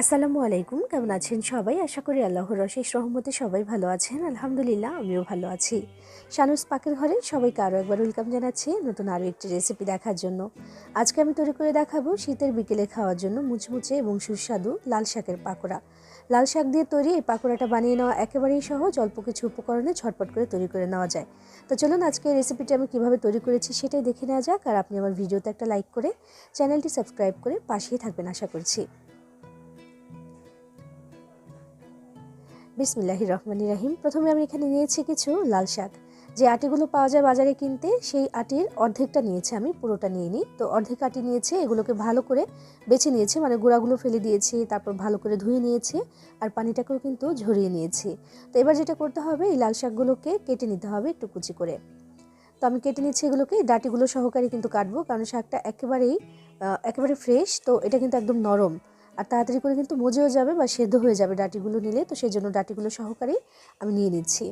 আসসালামু আলাইকুম, কেমন আছেন সবাই? আশা করি আল্লাহর অশেষ রহমতে সবাই ভালো আছেন। আলহামদুলিল্লাহ, আমিও ভালো আছি। শানুস পাকের ঘরে সবাইকে আরও একবার ওয়েলকাম জানাচ্ছি নতুন আরও একটি রেসিপি দেখার জন্য। আজকে আমি তৈরি করে দেখাবো শীতের বিকেলে খাওয়ার জন্য মুচমুচে এবং সুস্বাদু লাল শাকের পাকোড়া। লাল শাক দিয়ে তৈরি এই পাকোড়াটা বানিয়ে নেওয়া একেবারেই সহজ, অল্প কিছু উপকরণে ঝটপট করে তৈরি করে নেওয়া যায়। তো চলুন আজকে এই রেসিপিটি আমি কীভাবে তৈরি করেছি সেটাই দেখে নেওয়া যাক আর আপনি আমার ভিডিওতে একটা লাইক করে চ্যানেলটি সাবস্ক্রাইব করে পাশেই থাকবেন, আশা করছি। বিসমিল্লাহি রহমানি রাহিম। প্রথমে আমি এখানে নিয়েছি কিছু লাল শাক। যে আটিগুলো পাওয়া যায় বাজারে কিনতে, সেই আটির অর্ধেকটা নিয়েছি আমি, পুরোটা নিয়ে নিই। তো অর্ধেক আটি নিয়েছে, এগুলোকে ভালো করে বেছে নিয়েছি মানে গুঁড়াগুলো ফেলে দিয়েছি, তারপর ভালো করে ধুয়ে নিয়েছি, আর পানিটাকেও কিন্তু ঝরিয়ে নিয়েছি। তো এবার যেটা করতে হবে, এই লাল শাকগুলোকে কেটে নিতে হবে একটু কুচি করে। তো আমি কেটে নিচ্ছি এগুলোকে ডাটিগুলো সহকারে কিন্তু কাটবো, কারণ শাকটা একেবারেই একেবারে ফ্রেশ তো এটা কিন্তু একদম নরম। আর তাড়াতাড়ি করে কিন্তু মজেও যাবে বা সেদ্ধ হয়ে যাবে ডাটিগুলো নিলে, তো সেই জন্য ডাটিগুলো সহকারেই আমি নিয়ে নিচ্ছি।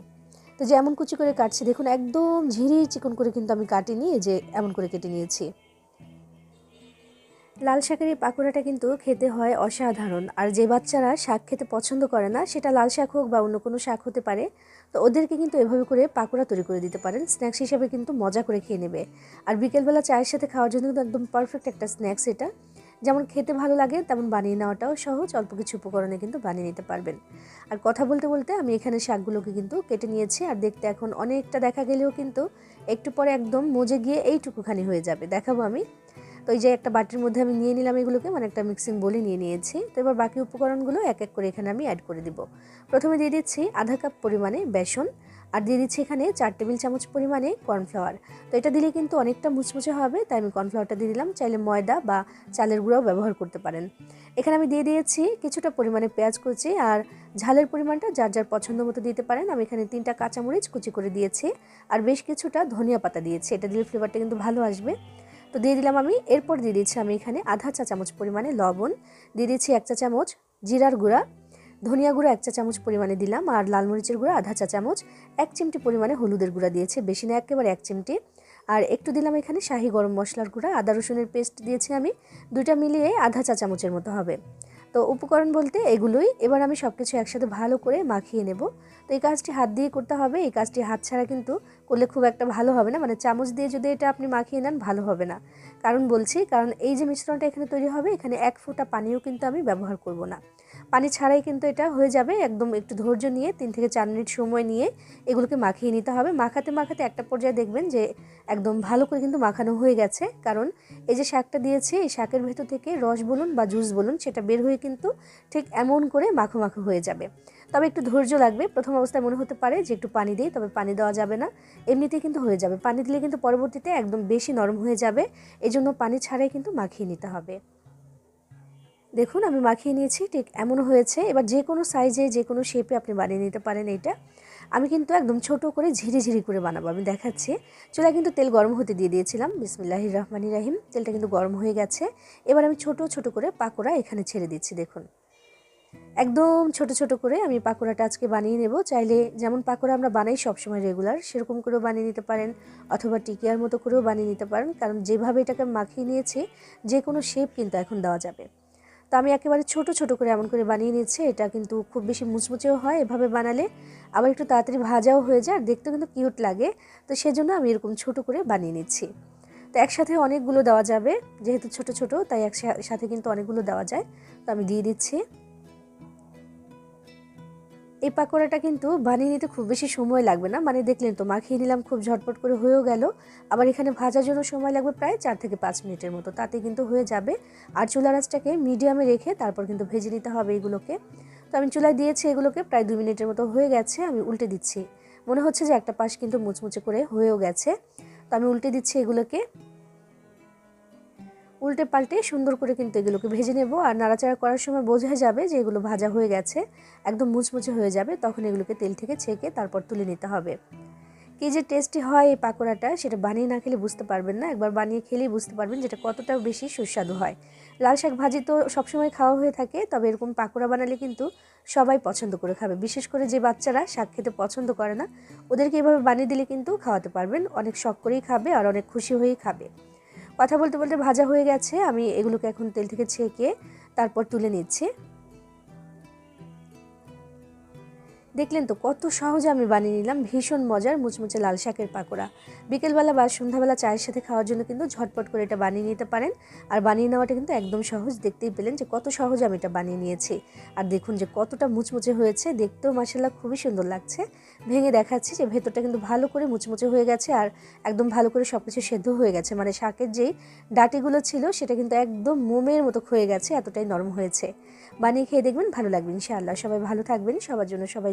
তো যে এমন কুচি করে কাটছি, দেখুন একদম ঝিরি চিকন করে কিন্তু আমি কাটিনি যে এমন করে কেটে নিয়েছি। লাল শাকের এই পাকোড়াটা কিন্তু খেতে হয় অসাধারণ, আর যে বাচ্চারা শাক খেতে পছন্দ করে না, সেটা লাল শাক হোক বা অন্য কোনো শাক হতে পারে, তো ওদেরকে কিন্তু এভাবে করে পাকোড়া তৈরি করে দিতে পারেন, স্ন্যাক্স হিসাবে কিন্তু মজা করে খেয়ে নেবে। আর বিকেলবেলা চায়ের সাথে খাওয়ার জন্য একদম পারফেক্ট একটা স্ন্যাক্স এটা। যেমন খেতে ভালো লাগে, তেমন বানিয়ে নেওয়াটাও সহজ। অল্প কিছু উপকরণে কিন্তু বানিয়ে নিতে পারবেন। আর কথা বলতে বলতে আমি এখানে শাকগুলোকে কিন্তু কেটে নিয়েছি। আর দেখতে এখন অনেকটা দেখা গেলেও কিন্তু একটু পরে একদম মজে গিয়ে এইটুকুখানি হয়ে যাবে। দেখাবো আমি। তো এই যে একটা বাটির মধ্যে আমি নিয়ে নিলাম এগুলোকে মানে একটা মিক্সিং বলে নিয়ে নিয়েছি। তো এবার বাকি উপকরণগুলো এক এক করে এখানে আমি অ্যাড করে দিব। প্রথমে দিয়ে দিচ্ছি আধা কাপ পরিমাণে বেসন। আর দিয়ে দিচ্ছি এখানে চার টেবিল চামচ পরিমাণে কর্নফ্লাওয়ার। তো এটা দিলে কিন্তু অনেকটা মুচমুচে হবে, তাই আমি কর্নফ্লাওয়ারটা দিয়ে দিলাম। চাইলে ময়দা বা চালের গুঁড়াও ব্যবহার করতে পারেন। এখানে আমি দিয়ে দিয়েছি কিছুটা পরিমাণে পেঁয়াজ কুচি আর ঝালের পরিমাণটা যার যার পছন্দ মতো দিতে পারেন। আমি এখানে তিনটা কাঁচামরিচ কুচি করে দিয়েছি আর বেশ কিছুটা ধনিয়া পাতা দিয়েছি। এটা দিলে ফ্লেভারটা কিন্তু ভালো আসবে। তো দিয়ে দিলাম আমি, এরপর দিয়ে দিচ্ছি আমি এখানে আধা চা চামচ পরিমাণে লবণ। দিয়ে দিচ্ছি এক চা চামচ জিরার গুঁড়া। ধনিয়া গুঁড়ো এক চা চামচ পরিমাণে দিলাম আর লাল মরিচের গুঁড়ো আধা চা চামচ। এক চিমটি পরিমাণে হলুদের গুঁড়া দিয়েছে, বেশি না, একেবারে এক চিমটি। আর একটু দিলাম এখানে শাহি গরম মশলার গুঁড়া, আদা রসুনের পেস্ট দিয়েছি আমি, দুইটা মিলিয়ে আধা চা চামচের মতো হবে। তো উপকরণ বলতে এগুলোই, এবার আমি সব কিছু একসাথে ভালো করে মাখিয়ে নেব। তো এই কাজটি হাত দিয়ে করতে হবে, এই কাজটি হাত ছাড়া কিন্তু করলে খুব একটা ভালো হবে না। মানে চামচ দিয়ে যদি এটা আপনি মাখিয়ে নেন, ভালো হবে না। কারণ বলছি, কারণ এই যে মিশ্রণটা এখানে তৈরি হবে, এখানে এক ফোঁটা পানিও কিন্তু আমি ব্যবহার করব না। পানি ছাড়াই কিন্তু এটা হয়ে যাবে। একদম একটু ধৈর্য নিয়ে, তিন থেকে চার মিনিট সময় নিয়ে এগুলোকে মাখিয়ে নিতে হবে। মাখাতে মাখাতে একটা পর্যায়ে দেখবেন যে একদম ভালো করে কিন্তু মাখানো হয়ে গেছে। কারণ এই যে শাকটা দিয়েছে, এই শাকের ভেতর থেকে রস বলুন বা জুস বলুন, সেটা বের হয়ে কিন্তু ঠিক এমন করে মাখো মাখো হয়ে যাবে। তবে একটু ধৈর্য লাগবে। প্রথম অবস্থায় মনে হতে পারে যে একটু পানি দিই, তবে পানি দেওয়া যাবে না। এমনিতেই কিন্তু হয়ে যাবে। পানি দিলে কিন্তু পরবর্তীতে একদম বেশি নরম হয়ে যাবে। এজন্য পানি ছাড়াই কিন্তু মাখিয়ে নিতে হবে। দেখুন, আমি মাখিয়ে নিয়েছি, ঠিক এমন হয়েছে। এবার যে কোনো সাইজে যে কোনো শেপে আপনি বানিয়ে নিতে পারেন এটা। আমি কিন্তু একদম ছোট করে ঝিরি ঝিরি করে বানাবো, আমি দেখাচ্ছি। চুলা কিন্তু তেল গরম হতে দিয়ে দিয়েছিলাম। বিসমিল্লাহির রহমানি রাহিম। তেলটা কিন্তু গরম হয়ে গেছে। এবার আমি ছোট ছোট করে পাকোড়া এখানে ছেড়ে দিচ্ছি, দেখুন। একদম ছোট ছোট করে আমি পাকোড়াটা আজকে বানিয়ে নেব। চাইলে যেমন পাকোড়া আমরা বানাই সবসময় রেগুলার সেরকম করেও বানিয়ে নিতে পারেন অথবা টিকিয়ার মতো করেও বানিয়ে নিতে পারেন। কারণ যেভাবে এটাকে মাখিয়ে নিয়েছি, যে কোনো শেপ কিন্তু এখন দেওয়া যাবে। তো আমি একেবারে ছোট ছোট করে এমন করে বানিয়ে নিচ্ছি। এটা কিন্তু খুব বেশি মুচমুচেও হয় এভাবে বানালে। আবার একটু তাড়াতাড়ি ভাজাও হয়ে যায়, আর দেখতেও কিন্তু কিউট লাগে। তো সেজন্য আমি এরকম ছোট করে বানিয়ে নিচ্ছি। তো একসাথে অনেকগুলো দেওয়া যাবে, যেহেতু ছোট ছোট, তাই একসাথে কিন্তু অনেকগুলো দেওয়া যায়। তো আমি দিয়ে দিচ্ছি। এই পাকোড়াটা কিন্তু বানিয়ে নিতে খুব বেশি সময় লাগবে না। মানে দেখলেন তো, মাখিয়ে নিলাম, খুব ঝটপট করে হয়েও গেল। আবার এখানে ভাজার জন্য সময় লাগবে প্রায় চার থেকে পাঁচ মিনিটের মতো। তাতে কিন্তু হয়ে যাবে। আর চুলা রাজটাকে মিডিয়ামে রেখে তারপর কিন্তু ভেজে নিতে হবে এগুলোকে। তো আমি চুলায় দিয়েছি এগুলোকে, প্রায় দু মিনিটের মতো হয়ে গেছে, আমি উল্টে দিচ্ছি। মনে হচ্ছে যে একটা পাশ কিন্তু মুচমুচে করে হয়েও গেছে। তো আমি উল্টে দিচ্ছি এগুলোকে। উল্টে পাল্টে সুন্দর করে কিন্তু এগুলোকে ভেজে নেব। আর নাড়াচাড়া করার সময় বোঝা যাবে যে এগুলো ভাজা হয়ে গেছে। একদম মুচমুচে হয়ে যাবে, তখন এগুলোকে তেল থেকে ছেঁকে তারপর তুলে নিতে হবে। কী যে টেস্টি হয় এই পাকোড়াটা, সেটা বানিয়ে না খেলে বুঝতে পারবেন না। একবার বানিয়ে খেলেই বুঝতে পারবেন যেটা কতটা বেশি সুস্বাদু হয়। লাল শাক ভাজি তো সবসময় খাওয়া হয়ে থাকে, তবে এরকম পাকোড়া বানালে কিন্তু সবাই পছন্দ করে খাবে। বিশেষ করে যে বাচ্চারা শাক খেতে পছন্দ করে না, ওদেরকে এভাবে বানিয়ে দিলে কিন্তু খাওয়াতে পারবেন। অনেক শখ করেই খাবে আর অনেক খুশি হয়েই খাবে। কথা বলতে বলতে ভাজা হয়ে গেছে। আমি এগুলোকে এখন তেল থেকে ছেঁকে তারপর তুলে নিচ্ছি। দেখলেন তো, কত সহজে আমি বানিয়ে নিলাম ভীষণ মজার মুচমুচে লাল শাকের পাকোড়া। বিকেলবেলা বা সন্ধ্যাবেলা চায়ের সাথে খাওয়ার জন্য কিন্তু ঝটপট করে এটা বানিয়ে নিতে পারেন। আর বানিয়ে নেওয়াটা কিন্তু একদম সহজ, দেখতেই পেলেন যে কত সহজে আমি এটা বানিয়ে নিয়েছি। আর দেখুন যে কতটা মুচমুচে হয়েছে, দেখতেও মাসাল্লাহ খুবই সুন্দর লাগছে। ভেঙে দেখাচ্ছি যে ভেতরটা কিন্তু ভালো করে মুচমুচে হয়ে গেছে আর একদম ভালো করে সব কিছু সেদ্ধ হয়ে গেছে। মানে শাকের যেই ডাটিগুলো ছিল সেটা কিন্তু একদম মোমের মতো ক্ষয়ে গেছে, এতটাই নরম হয়েছে। বানিয়ে খেয়ে দেখবেন ভালো লাগবে ইনশাআল্লাহ। সবাই ভালো থাকবেন, সবার জন্য সবাই